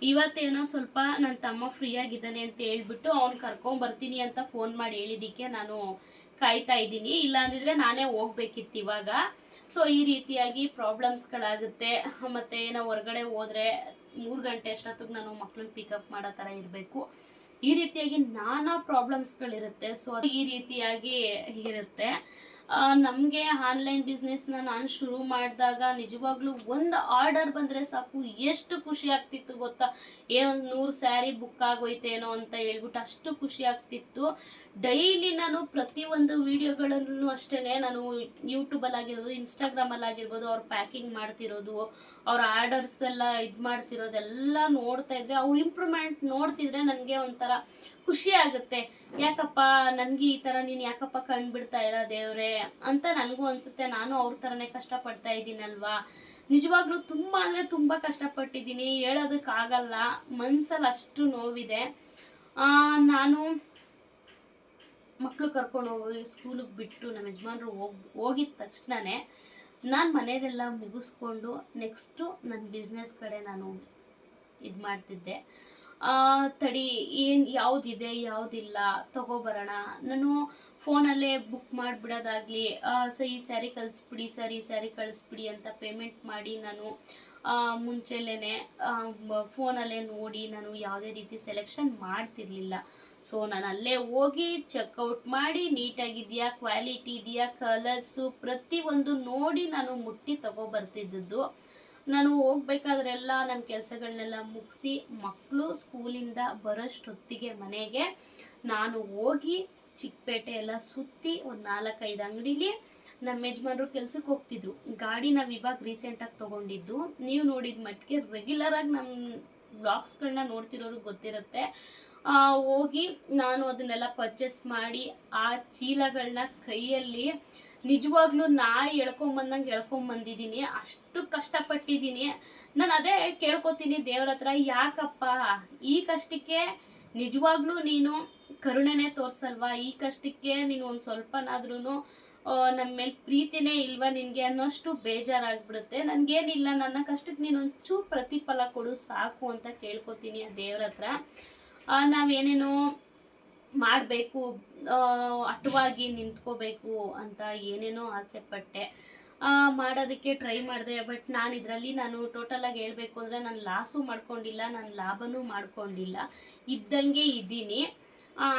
ಇವತ್ತೇನೋ ಸ್ವಲ್ಪ ನನ್ನ ತಮ್ಮ ಫ್ರೀ ಆಗಿದ್ದಾನೆ ಅಂತ ಹೇಳ್ಬಿಟ್ಟು ಅವ್ನು ಕರ್ಕೊಂಬರ್ತೀನಿ ಅಂತ ಫೋನ್ ಮಾಡಿ ಹೇಳಿದ್ದಕ್ಕೆ ನಾನು ಕಾಯ್ತಾ ಇದ್ದೀನಿ. ಇಲ್ಲ ಅಂದಿದ್ರೆ ನಾನೇ ಹೋಗ್ಬೇಕಿತ್ತು ಇವಾಗ. ಸೊ ಈ ರೀತಿಯಾಗಿ ಪ್ರಾಬ್ಲಮ್ಸ್ಗಳಾಗುತ್ತೆ ಮತ್ತು ಏನೋ ಹೊರಗಡೆ ಹೋದರೆ ಮೂರು ಗಂಟೆ ಅಷ್ಟೊತ್ತಿಗೆ ನಾನು ಮಕ್ಕಳನ್ನ ಪಿಕಪ್ ಮಾಡೋ ಥರ ಇರಬೇಕು. ಈ ರೀತಿಯಾಗಿ ನಾನಾ ಪ್ರಾಬ್ಲಮ್ಸ್ಗಳಿರುತ್ತೆ ಸೊ ಈ ರೀತಿಯಾಗಿ ಇರುತ್ತೆ. ನಮಗೆ ಆನ್ಲೈನ್ ಬಿಸ್ನೆಸ್ನ ನಾನು ಶುರು ಮಾಡಿದಾಗ ನಿಜವಾಗ್ಲೂ ಒಂದು ಆರ್ಡರ್ ಬಂದರೆ ಸಾಕು. ಎಷ್ಟು ಖುಷಿ ಆಗ್ತಿತ್ತು ಗೊತ್ತಾ? ಏನೋ ನೂರು ಸ್ಯಾರಿ ಬುಕ್ ಆಗೋಯ್ತೇನೋ ಅಂತ ಹೇಳ್ಬಿಟ್ಟು ಅಷ್ಟು ಖುಷಿ ಆಗ್ತಿತ್ತು. ಡೈಲಿ ನಾನು ಪ್ರತಿಯೊಂದು ವೀಡಿಯೋಗಳನ್ನು ಅಷ್ಟೇ ನಾನು ಯೂಟ್ಯೂಬಲ್ಲಿ ಆಗಿರ್ಬೋದು ಇನ್ಸ್ಟಾಗ್ರಾಮಲ್ಲಿ ಆಗಿರ್ಬೋದು ಅವ್ರು ಪ್ಯಾಕಿಂಗ್ ಮಾಡ್ತಿರೋದು, ಅವ್ರ ಆರ್ಡರ್ಸ್ ಎಲ್ಲ ಇದು ಮಾಡ್ತಿರೋದೆಲ್ಲ ನೋಡ್ತಾ ಇದ್ದೆ ಅವ್ರ ಇಂಪ್ರೂವ್ಮೆಂಟ್ ನೋಡ್ತಿದ್ರೆ ನನಗೆ ಒಂಥರ ಖುಷಿ ಆಗುತ್ತೆ. ಯಾಕಪ್ಪ? ನನಗೆ ಈ ಥರ ನೀನು ಯಾಕಪ್ಪ ಕಂಡುಬಿಡ್ತಾ ಇಲ್ಲ ದೇವ್ರೆ? ಅಂತ ನನಗೂ ಅನ್ಸುತ್ತೆ. ನಾನು ಅವ್ರ ಥರನೇ ಕಷ್ಟಪಡ್ತಾ ಇದ್ದೀನಲ್ವಾ? ನಿಜವಾಗ್ಲೂ ತುಂಬ ಅಂದರೆ ತುಂಬ ಕಷ್ಟಪಟ್ಟಿದ್ದೀನಿ. ಹೇಳೋದಕ್ಕಾಗಲ್ಲ ಮನ್ಸಲ್ಲಿ ಅಷ್ಟು ನೋವಿದೆ. ನಾನು ಮಕ್ಕಳು ಕರ್ಕೊಂಡು ಹೋಗಿ ಸ್ಕೂಲಿಗೆ ಬಿಟ್ಟು ನಮ್ಮ ಯಜಮಾನ್ರು ಹೋಗಿ, ಹೋಗಿದ ತಕ್ಷಣವೇ ನಾನು ಮನೆಯದೆಲ್ಲ ಮುಗಿಸ್ಕೊಂಡು ನೆಕ್ಸ್ಟು ನನ್ನ ಬಿಸ್ನೆಸ್ ಕಡೆ ನಾನು ಇದು ಮಾಡ್ತಿದ್ದೆ. ತಡಿ, ಏನು ಯಾವುದಿದೆ, ಯಾವುದಿಲ್ಲ ತಗೋಬರೋಣ ನಾನು ಫೋನಲ್ಲೇ ಬುಕ್ ಮಾಡಿಬಿಡೋದಾಗಲಿ ಸರಿ ಸ್ಯಾರಿ ಕಳಿಸ್ಬಿಡಿ, ಸರಿ ಸ್ಯಾರಿ ಕಳಿಸ್ಬಿಡಿ ಅಂತ ಪೇಮೆಂಟ್ ಮಾಡಿ ನಾನು ಮುಂಚೆಲೇ ಫೋನಲ್ಲೇ ನೋಡಿ ನಾನು ಯಾವುದೇ ರೀತಿ ಸೆಲೆಕ್ಷನ್ ಮಾಡ್ತಿರ್ಲಿಲ್ಲ. ಸೊ ನಾನು ಅಲ್ಲೇ ಹೋಗಿ ಚೆಕ್ಔಟ್ ಮಾಡಿ ನೀಟಾಗಿದೆಯಾ ಕ್ವಾಲಿಟಿ ಇದೆಯಾ ಕಲರ್ಸು ಪ್ರತಿಯೊಂದು ನೋಡಿ ನಾನು ಮುಟ್ಟಿ ತಗೊಬರ್ತಿದ್ದದ್ದು ನಾನು ಹೋಗ್ಬೇಕಾದ್ರೆಲ್ಲ ನನ್ನ ಕೆಲಸಗಳನ್ನೆಲ್ಲ ಮುಗಿಸಿ ಮಕ್ಕಳು ಸ್ಕೂಲಿಂದ ಬರೋಷ್ಟೊತ್ತಿಗೆ ಮನೆಗೆ, ನಾನು ಹೋಗಿ ಚಿಕ್ಕಪೇಟೆ ಎಲ್ಲ ಸುತ್ತಿ ಒಂದು ನಾಲ್ಕೈದು ಅಂಗಡಿಲಿ ನಮ್ಮ ಯಜಮಾನ್ರು ಕೆಲ್ಸಕ್ಕೆ ಹೋಗ್ತಿದ್ರು. ಗಾಡಿ ನಾವು ಇವಾಗ ರೀಸೆಂಟಾಗಿ ತೊಗೊಂಡಿದ್ದು. ನೀವು ನೋಡಿದ ಮಟ್ಟಿಗೆ ರೆಗ್ಯುಲರಾಗಿ ನಮ್ಮ ಬ್ಲಾಗ್ಸ್ಗಳನ್ನ ನೋಡ್ತಿರೋರು ಗೊತ್ತಿರುತ್ತೆ. ಹೋಗಿ ನಾನು ಅದನ್ನೆಲ್ಲ ಪರ್ಚೇಸ್ ಮಾಡಿ ಆ ಚೀಲಗಳನ್ನ ಕೈಯಲ್ಲಿ ನಿಜವಾಗ್ಲೂ ನಾಯಿ ಎಳ್ಕೊಂಬಂದಂಗೆ ಎಳ್ಕೊಂಬಂದಿದ್ದೀನಿ, ಅಷ್ಟು ಕಷ್ಟಪಟ್ಟಿದ್ದೀನಿ. ನಾನು ಅದೇ ಕೇಳ್ಕೊತೀನಿ ದೇವ್ರ ಹತ್ರ, ಯಾಕಪ್ಪ? ಈ ಕಷ್ಟಕ್ಕೆ ನಿಜವಾಗ್ಲೂ ನೀನು ಕರುಣೆನೇ ತೋರಿಸಲ್ವಾ? ಈ ಕಷ್ಟಕ್ಕೆ ನೀನು ಒಂದು ಸ್ವಲ್ಪನಾದ್ರೂ ನಮ್ಮ ಮೇಲೆ ಪ್ರೀತಿನೇ ಇಲ್ವಾ ನಿನಗೆ ಅನ್ನೋಷ್ಟು ಬೇಜಾರಾಗ್ಬಿಡುತ್ತೆ. ನನಗೇನಿಲ್ಲ, ನನ್ನ ಕಷ್ಟಕ್ಕೆ ನೀನು ಒಂಚೂರು ಪ್ರತಿಫಲ ಕೊಡು, ಸಾಕು ಅಂತ ಕೇಳ್ಕೊತೀನಿ ಆ ದೇವ್ರ ಹತ್ರ. ನಾವೇನೇನೋ ಮಾಡಬೇಕು ಅಟವಾಗಿ ನಿಂತ್ಕೋಬೇಕು ಅಂತ ಏನೇನೋ ಆಸೆ ಪಟ್ಟೆ. ಮಾಡೋದಕ್ಕೆ ಟ್ರೈ ಮಾಡಿದೆ ಬಟ್ ನಾನು ಇದರಲ್ಲಿ ನಾನು ಟೋಟಲಾಗಿ ಹೇಳಬೇಕು ಅಂದರೆ ನಾನು ಲಾಸು ಮಾಡ್ಕೊಂಡಿಲ್ಲ, ನಾನು ಲಾಭನೂ ಮಾಡ್ಕೊಂಡಿಲ್ಲ. ಇದ್ದಂಗೆ ಇದ್ದೀನಿ.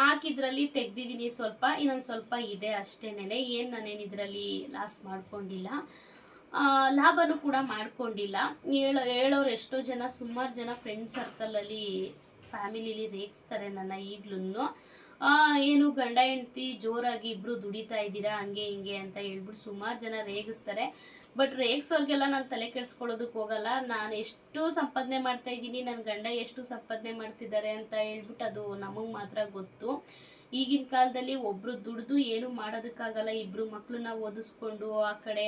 ಹಾಕಿದ್ರಲ್ಲಿ ತೆಗ್ದಿದ್ದೀನಿ ಸ್ವಲ್ಪ, ಇನ್ನೊಂದು ಸ್ವಲ್ಪ ಇದೆ ಅಷ್ಟೇನೆ ಏನು ನಾನೇನು ಇದರಲ್ಲಿ ಲಾಸ್ ಮಾಡ್ಕೊಂಡಿಲ್ಲ. ಲಾಭನೂ ಕೂಡ ಮಾಡ್ಕೊಂಡಿಲ್ಲ. ಹೇಳೋ, ಹೇಳೋರು ಎಷ್ಟೋ ಜನ, ಸುಮಾರು ಜನ ಫ್ರೆಂಡ್ ಸರ್ಕಲಲ್ಲಿ ಫ್ಯಾಮಿಲಿಲಿ ರೇಗಿಸ್ತಾರೆ ನನ್ನ ಈಗ್ಲೂ ಏನು ಗಂಡ ಹೆಂಡತಿ ಜೋರಾಗಿ ಇಬ್ರು ದುಡಿತಾ ಇದ್ದೀರಾ ಹಂಗೆ ಹಿಂಗೆ ಅಂತ ಹೇಳ್ಬಿಟ್ಟು ಸುಮಾರು ಜನ ರೇಗಿಸ್ತಾರೆ. ಬಟ್ ರೇಗಿಸೋರ್ಗೆಲ್ಲ ನಾನು ತಲೆ ಕೆಡಿಸ್ಕೊಳ್ಳೋದಕ್ಕೆ ಹೋಗಲ್ಲ. ನಾನು ಎಷ್ಟು ಸಂಪಾದನೆ ಮಾಡ್ತಾ ಇದ್ದೀನಿ ನನ್ನ ಗಂಡ ಎಷ್ಟು ಸಂಪಾದನೆ ಮಾಡ್ತಿದ್ದಾರೆ ಅಂತ ಹೇಳ್ಬಿಟ್ಟು ಅದು ನಮಗೆ ಮಾತ್ರ ಗೊತ್ತು. ಈಗಿನ ಕಾಲದಲ್ಲಿ ಒಬ್ರು ದುಡ್ದು ಏನು ಮಾಡೋದಕ್ಕಾಗಲ್ಲ. ಇಬ್ರು ಮಕ್ಕಳನ್ನ ಓದಿಸ್ಕೊಂಡು, ಆ ಕಡೆ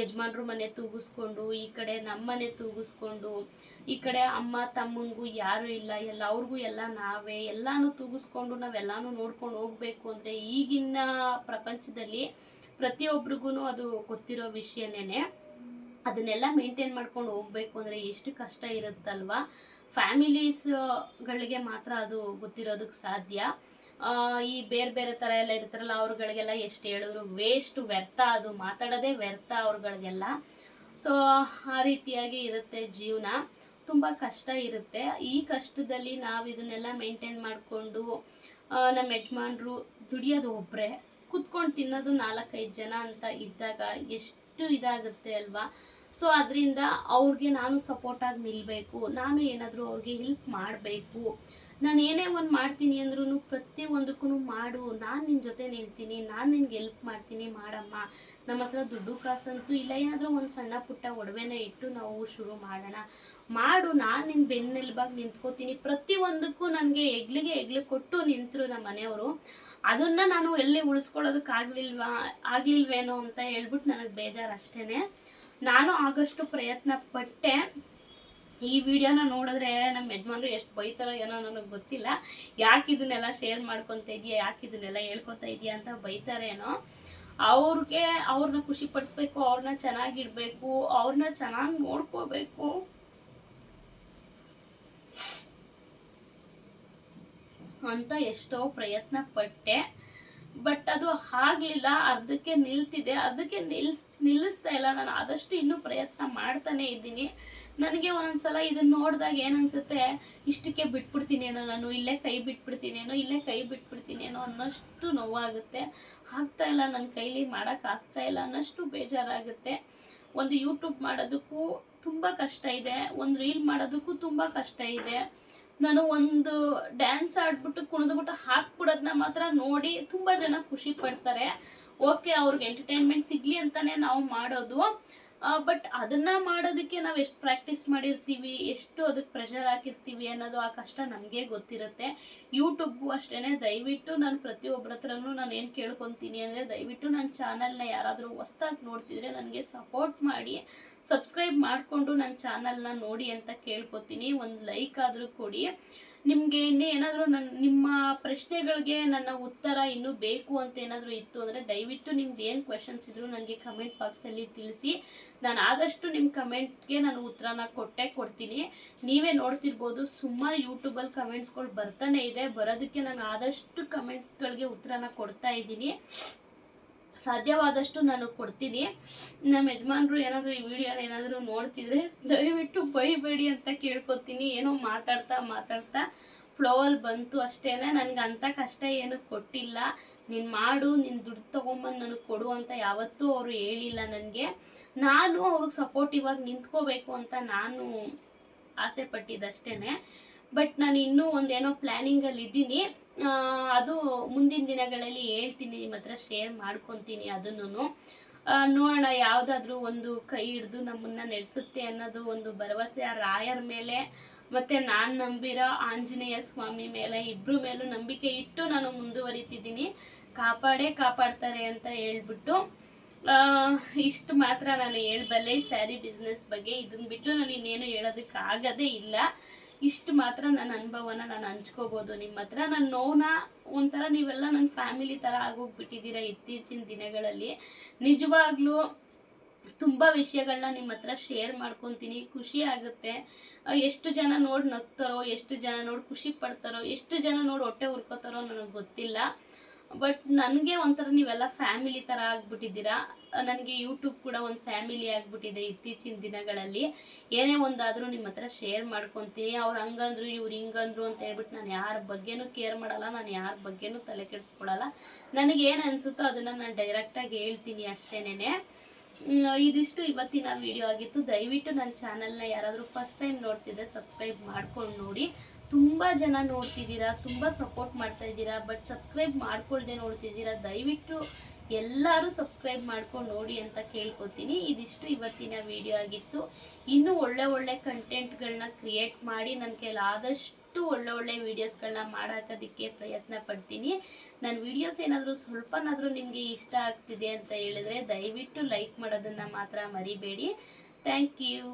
ಯಜಮಾನ್ರು ಮನೆ ತೂಗಿಸ್ಕೊಂಡು, ಈ ಕಡೆ ನಮ್ಮ ಮನೆ ತೂಗಿಸ್ಕೊಂಡು, ಈ ಕಡೆ ಅಮ್ಮ ತಮ್ಮನಿಗೂ ಯಾರೂ ಇಲ್ಲ. ಎಲ್ಲ ಅವ್ರಿಗೂ ಎಲ್ಲ ನಾವೇ. ಎಲ್ಲಾನು ತೂಗಿಸ್ಕೊಂಡು ನಾವೆಲ್ಲಾನು ನೋಡ್ಕೊಂಡು ಹೋಗ್ಬೇಕು ಅಂದರೆ ಈಗಿನ ಪ್ರಪಂಚದಲ್ಲಿ ಪ್ರತಿಯೊಬ್ರಿಗೂ ಅದು ಗೊತ್ತಿರೋ ವಿಷಯನೇ ಅದನ್ನೆಲ್ಲ ಮೇಂಟೈನ್ ಮಾಡ್ಕೊಂಡು ಹೋಗ್ಬೇಕು ಅಂದರೆ ಎಷ್ಟು ಕಷ್ಟ ಇರುತ್ತಲ್ವಾ? ಫ್ಯಾಮಿಲೀಸ್ಗಳಿಗೆ ಮಾತ್ರ ಅದು ಗೊತ್ತಿರೋದಕ್ಕೆ ಸಾಧ್ಯ. ಈ ಬೇರೆ ಬೇರೆ ಥರ ಎಲ್ಲ ಇರ್ತಾರಲ್ಲ, ಅವ್ರುಗಳಿಗೆಲ್ಲ ಎಷ್ಟು ಹೇಳಿದ್ರು ವೇಸ್ಟ್ ವ್ಯರ್ಥ, ಅದು ಮಾತಾಡೋದೇ ವ್ಯರ್ಥ ಅವ್ರುಗಳಿಗೆಲ್ಲ. ಸೊ ಆ ರೀತಿಯಾಗಿ ಇರುತ್ತೆ ಜೀವನ. ತುಂಬ ಕಷ್ಟ ಇರುತ್ತೆ. ಈ ಕಷ್ಟದಲ್ಲಿ ನಾವು ಇದನ್ನೆಲ್ಲ ಮೇಂಟೈನ್ ಮಾಡಿಕೊಂಡು ನಮ್ಮ ಯಜಮಾನ್ರು ದುಡಿಯೋದು ಒಬ್ಬರೇ ಕುತ್ಕೊಂಡು ತಿನ್ನೋದು ನಾಲ್ಕೈದು ಜನ ಅಂತ ಇದ್ದಾಗ ಎಷ್ಟು ಇದಾಗುತ್ತೆ ಅಲ್ವಾ? ಸೊ ಅದರಿಂದ ಅವ್ರಿಗೆ ನಾನು ಸಪೋರ್ಟಾಗಿ ನಿಲ್ಲಬೇಕು ನಾನು ಏನಾದರೂ ಅವ್ರಿಗೆ ಹೆಲ್ಪ್ ಮಾಡಬೇಕು. ನಾನು ಏನೇ ಒಂದು ಮಾಡ್ತೀನಿ ಅಂದ್ರೂ ಪ್ರತಿಯೊಂದಕ್ಕೂ ಮಾಡು. ನಾನು ನಿನ್ನ ಜೊತೆ ನಿಲ್ತೀನಿ, ನಾನು ನಿನ್ಗೆ ಹೆಲ್ಪ್ ಮಾಡ್ತೀನಿ ಮಾಡಮ್ಮ. ನಮ್ಮ ಹತ್ರ ದುಡ್ಡು ಕಾಸಂತೂ ಇಲ್ಲ. ಏನಾದರೂ ಒಂದು ಸಣ್ಣ ಪುಟ್ಟ ಒಡವೆನ ಇಟ್ಟು ನಾವು ಶುರು ಮಾಡೋಣ. ಮಾಡು, ನಾನು ನಿನ್ನ ಬೆನ್ನೆಲುಬಾಗಿ ನಿಂತ್ಕೋತೀನಿ. ಪ್ರತಿ ಒಂದಕ್ಕೂ ನನಗೆ ಹೆಗ್ಲಿಗೆ ಹೆಗ್ಲು ಕೊಟ್ಟು ನಿಂತರು ನಮ್ಮ ಮನೆಯವರು. ಅದನ್ನು ನಾನು ಎಲ್ಲಿ ಉಳಿಸ್ಕೊಳ್ಳೋದಕ್ಕಾಗಲಿಲ್ವಾ ಆಗಲಿಲ್ವೇನೋ ಅಂತ ಹೇಳ್ಬಿಟ್ಟು ನನಗೆ ಬೇಜಾರು ಅಷ್ಟೇ ನಾನು ಆಗಷ್ಟು ಪ್ರಯತ್ನ ಪಟ್ಟೆ. ಈ ವಿಡಿಯೋನ ನೋಡಿದ್ರೆ ನಮ್ಮ ಯಜಮಾನ್ರು ಎಷ್ಟು ಬೈತಾರೋ ಏನೋ ನನಗೆ ಗೊತ್ತಿಲ್ಲ. ಯಾಕೆ ಇದನ್ನೆಲ್ಲ ಶೇರ್ ಮಾಡ್ಕೊತ ಇದೆಯಾ, ಯಾಕೆ ಇದನ್ನೆಲ್ಲ ಹೇಳ್ಕೊತಾ ಇದೆಯಾ ಅಂತ ಬೈತಾರೇನೋ. ಅವ್ರಿಗೆ ಅವ್ರನ್ನ ಖುಷಿ ಪಡಿಸ್ಬೇಕು ಅವ್ರನ್ನ ಚೆನ್ನಾಗಿಡ್ಬೇಕು ಅವ್ರನ್ನ ಚೆನ್ನಾಗಿ ನೋಡ್ಕೋಬೇಕು. ಅಂತ ಎಷ್ಟೋ ಪ್ರಯತ್ನ ಪಟ್ಟೆ. ಬಟ್ ಅದು ಆಗಲಿಲ್ಲ, ಅರ್ಧಕ್ಕೆ ನಿಲ್ತಿದೆ. ಅದಕ್ಕೆ ನಿಲ್ಸ್, ನಿಲ್ಲಿಸ್ತಾ ಇಲ್ಲ. ನಾನು ಆದಷ್ಟು ಇನ್ನೂ ಪ್ರಯತ್ನ ಮಾಡ್ತಾನೆ ಇದ್ದೀನಿ. ನನಗೆ ಒಂದೊಂದ್ಸಲ ಇದನ್ನ ನೋಡಿದಾಗ ಏನನ್ಸುತ್ತೆ? ಇಷ್ಟಕ್ಕೆ ಬಿಟ್ಬಿಡ್ತೀನೇನೋ ನಾನು, ಇಲ್ಲೇ ಕೈ ಬಿಟ್ಬಿಡ್ತೀನೇನೋ, ಇಲ್ಲೇ ಕೈ ಬಿಟ್ಬಿಡ್ತೀನೇನೋ ಅನ್ನೋಷ್ಟು ನೋವಾಗುತ್ತೆ. ಆಗ್ತಾ ಇಲ್ಲ ನನ್ನ ಕೈಲಿ ಮಾಡೋಕ್ಕಾಗ್ತಾ ಇಲ್ಲ ಅನ್ನೋಷ್ಟು ಬೇಜಾರಾಗುತ್ತೆ. ಒಂದು ಯೂಟ್ಯೂಬ್ ಮಾಡೋದಕ್ಕೂ ತುಂಬ ಕಷ್ಟ ಇದೆ. ಒಂದು ರೀಲ್ ಮಾಡೋದಕ್ಕೂ ತುಂಬ ಕಷ್ಟ ಇದೆ. ನಾನು ಒಂದು ಡ್ಯಾನ್ಸ್ ಆಡ್ಬಿಟ್ಟು ಕುಣಿದ್ಬಿಟ್ಟು ಹಾಕ್ಬಿಡೋದನ್ನ ಮಾತ್ರ ನೋಡಿ ತುಂಬ ಜನ ಖುಷಿ ಪಡ್ತಾರೆ. ಓಕೆ ಅವ್ರಿಗೆ ಎಂಟರ್ಟೈನ್ಮೆಂಟ್ ಸಿಗಲಿ ಅಂತಾನೆ ನಾವು ಮಾಡೋದು. ಬಟ್ ಅದನ್ನ ಮಾಡೋದಕ್ಕೆ ನಾವು ಎಷ್ಟು ಪ್ರಾಕ್ಟೀಸ್ ಮಾಡಿರ್ತೀವಿ, ಎಷ್ಟು ಅದಕ್ಕೆ ಪ್ರೆಷರ್ ಹಾಕಿರ್ತೀವಿ ಅನ್ನೋದು ಆ ಕಷ್ಟ ನಮಗೆ ಗೊತ್ತಿರುತ್ತೆ. ಯೂಟ್ಯೂಬ್ಗೂ ಅಷ್ಟೇ ದಯವಿಟ್ಟು ನಾನು ಪ್ರತಿಯೊಬ್ಬರ ಹತ್ರನೂ ನಾನು ಏನು ಕೇಳ್ಕೊತೀನಿ ಅಂದರೆ ದಯವಿಟ್ಟು ನನ್ನ ಚಾನಲ್ನ ಯಾರಾದರೂ ಹೊಸ್ದಾಗಿ ನೋಡ್ತಿದ್ರೆ ನನಗೆ ಸಪೋರ್ಟ್ ಮಾಡಿ ಸಬ್ಸ್ಕ್ರೈಬ್ ಮಾಡಿಕೊಂಡು ನನ್ನ ಚಾನಲ್ನ ನೋಡಿ ಅಂತ ಕೇಳ್ಕೊತೀನಿ. ಒಂದು ಲೈಕ್ ಆದರೂ ಕೊಡಿ. ನಿಮಗೆ ಇನ್ನೇ ಏನಾದರೂ ನನ್ನ ನಿಮ್ಮ ಪ್ರಶ್ನೆಗಳಿಗೆ ನನ್ನ ಉತ್ತರ ಇನ್ನೂ ಬೇಕು ಅಂತ ಏನಾದರೂ ಇತ್ತು ಅಂದರೆ ದಯವಿಟ್ಟು ನಿಮ್ದು ಏನು ಕ್ವೆಶನ್ಸ್ ಇದ್ರು ನನಗೆ ಕಮೆಂಟ್ ಬಾಕ್ಸಲ್ಲಿ ತಿಳಿಸಿ. ನಾನು ಆದಷ್ಟು ನಿಮ್ಮ ಕಮೆಂಟ್ಗೆ ನಾನು ಉತ್ತರನ ಕೊಟ್ಟೆ, ಕೊಡ್ತೀನಿ. ನೀವೇ ನೋಡ್ತಿರ್ಬೋದು, ಸುಮಾರು ಯೂಟ್ಯೂಬಲ್ಲಿ ಕಮೆಂಟ್ಸ್ಗಳು ಬರ್ತಾನೆ ಇದೆ. ಬರೋದಕ್ಕೆ ನಾನು ಆದಷ್ಟು ಕಮೆಂಟ್ಸ್ಗಳಿಗೆ ಉತ್ತರನ ಕೊಡ್ತಾ ಇದ್ದೀನಿ. ಸಾಧ್ಯವಾದಷ್ಟು ನಾನು ಕೊಡ್ತೀನಿ. ನಮ್ಮ ಯಜಮಾನ್ರು ಏನಾದರೂ ಈ ವಿಡಿಯೋನ ಏನಾದರೂ ನೋಡ್ತಿದ್ರೆ ದಯವಿಟ್ಟು ಬೈಬೇಡಿ ಅಂತ ಕೇಳ್ಕೊತೀನಿ. ಏನೋ ಮಾತಾಡ್ತಾ ಮಾತಾಡ್ತಾ ಫ್ಲೋವಲ್ಲಿ ಬಂತು ಅಷ್ಟೇ ನನಗೆ ಅಂಥ ಕಷ್ಟ ಏನು ಕೊಟ್ಟಿಲ್ಲ. ನೀನು ಮಾಡು ನಿನ್ನ ದುಡ್ಡು ತೊಗೊಂಬಂದು ನನಗೆ ಕೊಡು ಅಂತ ಯಾವತ್ತೂ ಅವರು ಹೇಳಿಲ್ಲ ನನಗೆ. ನಾನು ಅವ್ರಿಗೆ ಸಪೋರ್ಟಿವ್ ಆಗಿ ನಿಂತ್ಕೋಬೇಕು ಅಂತ ನಾನು ಆಸೆ ಪಟ್ಟಿದ್ದಷ್ಟೇ ಬಟ್ ನಾನು ಇನ್ನೂ ಒಂದೇನೋ ಪ್ಲ್ಯಾನಿಂಗಲ್ಲಿ ಇದ್ದೀನಿ ಅದು ಮುಂದಿನ ದಿನಗಳಲ್ಲಿ ಹೇಳ್ತೀನಿ, ನಿಮ್ಮ ಹತ್ರ ಶೇರ್ ಮಾಡ್ಕೊತೀನಿ ಅದನ್ನು ನೋಡೋಣ, ಯಾವುದಾದ್ರೂ ಒಂದು ಕೈ ಹಿಡಿದು ನಮ್ಮನ್ನು ನಡೆಸುತ್ತೆ ಅನ್ನೋದು ಒಂದು ಭರವಸೆ ಆ ರಾಯರ ಮೇಲೆ, ಮತ್ತು ನಾನು ನಂಬಿರೋ ಆಂಜನೇಯ ಸ್ವಾಮಿ ಮೇಲೆ ಇಬ್ಬರ ಮೇಲೂ ನಂಬಿಕೆ ಇಟ್ಟು ನಾನು ಮುಂದುವರಿತಿದ್ದೀನಿ. ಕಾಪಾಡೇ ಕಾಪಾಡ್ತಾರೆ ಅಂತ ಹೇಳ್ಬಿಟ್ಟು ಇಷ್ಟು ಮಾತ್ರ ನಾನು ಹೇಳ್ಬಲ್ಲೆ ಸ್ಯಾರಿ ಬಿಸ್ನೆಸ್ ಬಗ್ಗೆ. ಇದನ್ನ ಬಿಟ್ಟು ನಾನು ಇನ್ನೇನು ಹೇಳೋದಕ್ಕಾಗದೇ ಇಲ್ಲ. ಇಷ್ಟು ಮಾತ್ರ ನನ್ನ ಅನುಭವನ ನಾನು ಹಂಚ್ಕೋಬೋದು. ನಿಮ್ಮ ಹತ್ರ ನನ್ನ ನೋವನ್ನ ಒಂಥರ ನೀವೆಲ್ಲ ನನ್ನ ಫ್ಯಾಮಿಲಿ ಥರ ಆಗೋಗ್ಬಿಟ್ಟಿದ್ದೀರ ಇತ್ತೀಚಿನ ದಿನಗಳಲ್ಲಿ. ನಿಜವಾಗ್ಲೂ ತುಂಬ ವಿಷಯಗಳನ್ನ ನಿಮ್ಮ ಹತ್ರ ಶೇರ್ ಮಾಡ್ಕೊತೀನಿ. ಖುಷಿ ಆಗುತ್ತೆ. ಎಷ್ಟು ಜನ ನೋಡಿ ನಗ್ತಾರೋ, ಎಷ್ಟು ಜನ ನೋಡಿ ಖುಷಿ ಪಡ್ತಾರೋ, ಎಷ್ಟು ಜನ ನೋಡಿ ಹೊಟ್ಟೆ ಹುರ್ಕೋತಾರೋ ನನಗೆ ಗೊತ್ತಿಲ್ಲ. ಬಟ್ ನನಗೆ ಒಂಥರ ನೀವೆಲ್ಲ ಫ್ಯಾಮಿಲಿ ಥರ ಆಗ್ಬಿಟ್ಟಿದ್ದೀರಾ? ನನಗೆ ಯೂಟ್ಯೂಬ್ ಕೂಡ ಒಂದು ಫ್ಯಾಮಿಲಿ ಆಗಿಬಿಟ್ಟಿದೆ ಇತ್ತೀಚಿನ ದಿನಗಳಲ್ಲಿ. ಏನೇ ಒಂದಾದರೂ ನಿಮ್ಮ ಹತ್ರ ಶೇರ್ ಮಾಡ್ಕೊತೀನಿ ಅವ್ರು ಹಂಗಂದ್ರು, ಇವ್ರು ಹಿಂಗಂದ್ರು ಅಂತ ಹೇಳ್ಬಿಟ್ಟು ನಾನು ಯಾರ ಬಗ್ಗೆನೂ ಕೇರ್ ಮಾಡಲ್ಲ, ನಾನು ಯಾರ ಬಗ್ಗೆನೂ ತಲೆ ಕೆಡಿಸ್ಕೊಳಲ್ಲ. ನನಗೇನು ಅನಿಸುತ್ತೋ ಅದನ್ನು ನಾನು ಡೈರೆಕ್ಟಾಗಿ ಹೇಳ್ತೀನಿ ಅಷ್ಟೇನೆ ಇದಿಷ್ಟು ಇವತ್ತಿನ ವಿಡಿಯೋ ಆಗಿತ್ತು. ದಯವಿಟ್ಟು ನನ್ನ ಚಾನಲ್ನ ಯಾರಾದರೂ ಫಸ್ಟ್ ಟೈಮ್ ನೋಡ್ತಿದ್ರೆ ಸಬ್ಸ್ಕ್ರೈಬ್ ಮಾಡ್ಕೊಂಡು ನೋಡಿ. ತುಂಬ ಜನ ನೋಡ್ತಿದ್ದೀರಾ, ತುಂಬ ಸಪೋರ್ಟ್ ಮಾಡ್ತಾ ಇದ್ದೀರಾ ಬಟ್ ಸಬ್ಸ್ಕ್ರೈಬ್ ಮಾಡ್ಕೊಳ್ದೆ ನೋಡ್ತಿದ್ದೀರಾ, ದಯವಿಟ್ಟು ಎಲ್ಲರೂ ಸಬ್ಸ್ಕ್ರೈಬ್ ಮಾಡ್ಕೊಂಡು ನೋಡಿ ಅಂತ ಕೇಳ್ಕೊತೀನಿ. ಇದಿಷ್ಟು ಇವತ್ತಿನ ವಿಡಿಯೋ ಆಗಿತ್ತು. ಇನ್ನೂ ಒಳ್ಳೆ ಒಳ್ಳೆ ಕಂಟೆಂಟ್ಗಳನ್ನ ಕ್ರಿಯೇಟ್ ಮಾಡಿ ನನ್ನ ಕೈಲಾದಷ್ಟು ಒಳ್ಳೆ ಒಳ್ಳೆ ವೀಡಿಯೋಸ್ಗಳನ್ನ ಮಾಡಾಕೋದಕ್ಕೆ ಪ್ರಯತ್ನ ಪಡ್ತೀನಿ. ನನ್ನ ವೀಡಿಯೋಸ್ ಏನಾದರೂ ಸ್ವಲ್ಪನಾದರೂ ನಿಮಗೆ ಇಷ್ಟ ಆಗ್ತಿದೆ ಅಂತ ಹೇಳಿದ್ರೆ ದಯವಿಟ್ಟು ಲೈಕ್ ಮಾಡೋದನ್ನು ಮಾತ್ರ ಮರಿಬೇಡಿ. Thank you